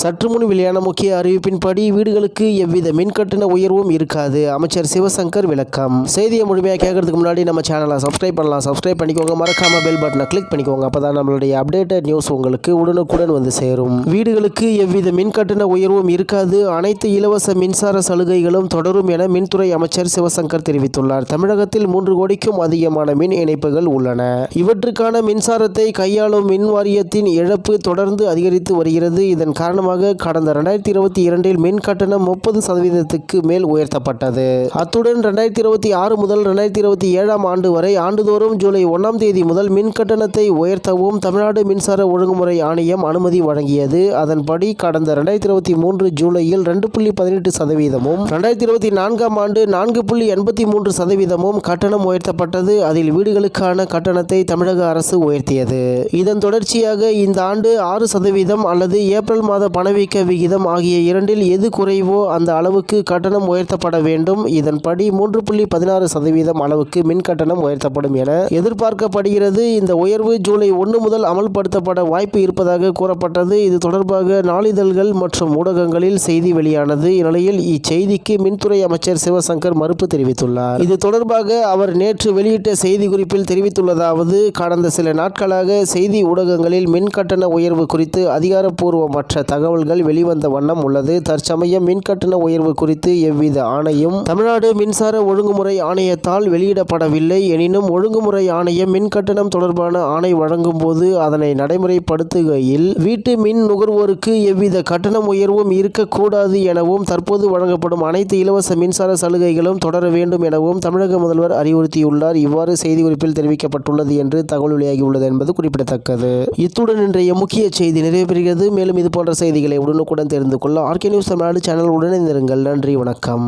சற்று முன் வெளியான முக்கிய அறிவிப்பின்படி வீடுகளுக்கு எவ்வித மின்கட்டண உயர்வும் இருக்காது. அமைச்சர் சிவசங்கர் விளக்கம். செய்தியை முழுமையாக கேட்கறதுக்கு முன்னாடி நம்ம சேனலை சப்ஸ்கிரைப் பண்ணலாம். சப்ஸ்கிரைப் பண்ணிக்கோங்க. மறக்காம பெல் பட்டனை கிளிக் பண்ணிக்கோங்க. அப்பதான் நம்மளுடைய அப்டேட்டட் நியூஸ் உங்களுக்கு உடனுக்குடன் வந்து சேரும். வீடுகளுக்கு எவ்வித மின்கட்டண உயர்வும் இருக்காது. அனைத்து இலவச மின்சார சலுகைகளும் தொடரும் என மின்துறை அமைச்சர் சிவசங்கர் தெரிவித்துள்ளார். தமிழகத்தில் மூன்று கோடிக்கும் அதிகமான மின் இணைப்புகள் உள்ளன. இவற்றுக்கான மின்சாரத்தை கையாளும் மின் வாரியத்தின் இழப்பு தொடர்ந்து அதிகரித்து வருகிறது. இதன் காரணமாக காரணமாக கடந்த ரெண்டாயிரத்தி இருபத்தி இரண்டில் மின் கட்டணம் முப்பது சதவீதத்துக்கு மேல் உயர்த்தப்பட்டது. அத்துடன் ரெண்டாயிரத்தி இருபத்தி ஆறு முதல் ரெண்டாயிரத்தி இருபத்தி ஏழாம் ஆண்டு வரை ஆண்டுதோறும் ஜூலை ஒன்றாம் தேதி முதல் மின் கட்டணத்தை உயர்த்தவும் தமிழ்நாடு மின்சார ஒழுங்குமுறை ஆணையம் அனுமதி வழங்கியது. அதன்படி கடந்த ரெண்டாயிரத்தி இருபத்தி மூன்று ஜூலையில் ரெண்டு புள்ளி பதினெட்டு சதவீதமும் ரெண்டாயிரத்தி இருபத்தி நான்காம் ஆண்டு நான்கு புள்ளி எண்பத்தி மூன்று சதவீதமும் கட்டணம் உயர்த்தப்பட்டது. அதில் வீடுகளுக்கான கட்டணத்தை தமிழக அரசு உயர்த்தியது. இதன் தொடர்ச்சியாக இந்த ஆண்டு ஆறு சதவீதம் அல்லது ஏப்ரல் மாத பணவீக்க விகிதம் ஆகிய இரண்டில் எது குறைவோ அந்த அளவுக்கு கட்டணம் உயர்த்தப்பட வேண்டும். இதன்படி மூன்று புள்ளி பதினாறு சதவீதம் அளவுக்கு மின் கட்டணம் உயர்த்தப்படும் என எதிர்பார்க்கப்படுகிறது. இந்த உயர்வு ஜூலை ஒன்று முதல் அமல்படுத்தப்பட வாய்ப்பு இருப்பதாக கூறப்பட்டது. இது தொடர்பாக நாளிதழ்கள் மற்றும் ஊடகங்களில் செய்தி வெளியானது. இந்நிலையில் இச்செய்திக்கு மின்துறை அமைச்சர் சிவசங்கர் மறுப்பு தெரிவித்துள்ளார். இது தொடர்பாக அவர் நேற்று வெளியிட்ட செய்தி குறிப்பில் தெரிவித்துள்ளதாவது கடந்த சில நாட்களாக செய்தி ஊடகங்களில் மின் கட்டண உயர்வு குறித்து அதிகாரப்பூர்வமற்ற தகவல்கள் வெளிவந்த வண்ணம் உள்ளது. தற்சமயம் மின் கட்டண உயர்வு குறித்து எவ்வித ஆணையும் தமிழ்நாடு மின்சார ஒழுங்குமுறை ஆணையத்தால் வெளியிடப்படவில்லை. எனினும் ஒழுங்குமுறை ஆணையம் மின் கட்டணம் தொடர்பான ஆணை வழங்கும் போது அதனை நடைமுறைப்படுத்துகையில் வீட்டு மின் நுகர்வோருக்கு எவ்வித கட்டணம் உயர்வும் இருக்கக்கூடாது எனவும் தற்போது வழங்கப்படும் அனைத்து இலவச மின்சார சலுகைகளும் தொடர வேண்டும் எனவும் தமிழக முதல்வர் அறிவுறுத்தியுள்ளார். இவ்வாறு செய்திக்குறிப்பில் தெரிவிக்கப்பட்டுள்ளது என்று தகவல் வெளியாகியுள்ளது என்பது குறிப்பிடத்தக்கது. இத்துடன் இன்றைய முக்கிய செய்தி நிறைவு பெறுகிறது மேலும் இது போன்ற செய்திகளை உடனுக்குடன் தெரிந்து கொள்ள ஆர்கே நியூஸ் தமிழ்நாடு சேனல் உடனே நன்றி வணக்கம்.